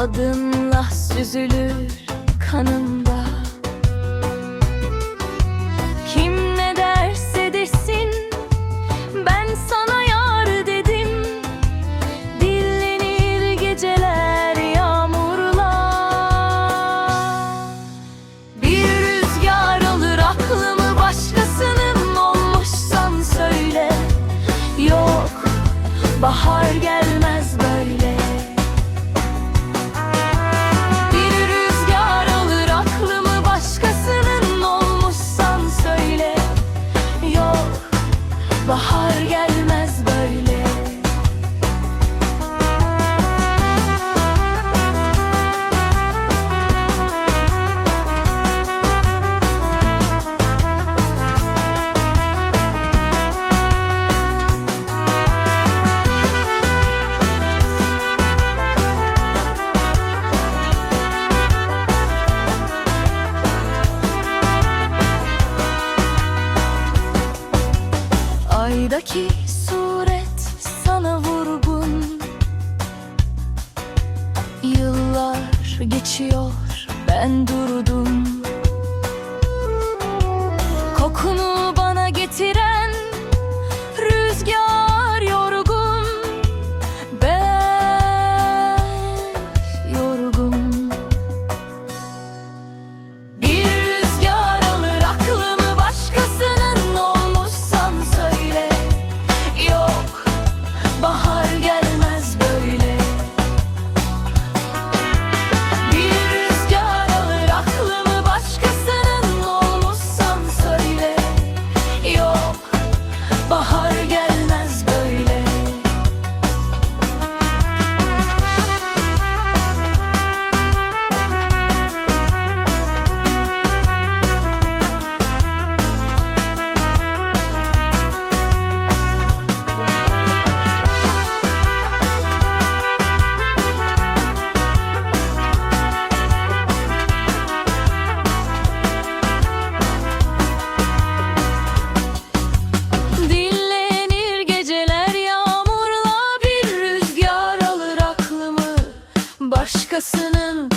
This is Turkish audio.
adımla süzülür kanımda. Aynadaki suret sana vurgun. Yıllar geçiyor ben durdum. Kokunu Başkasının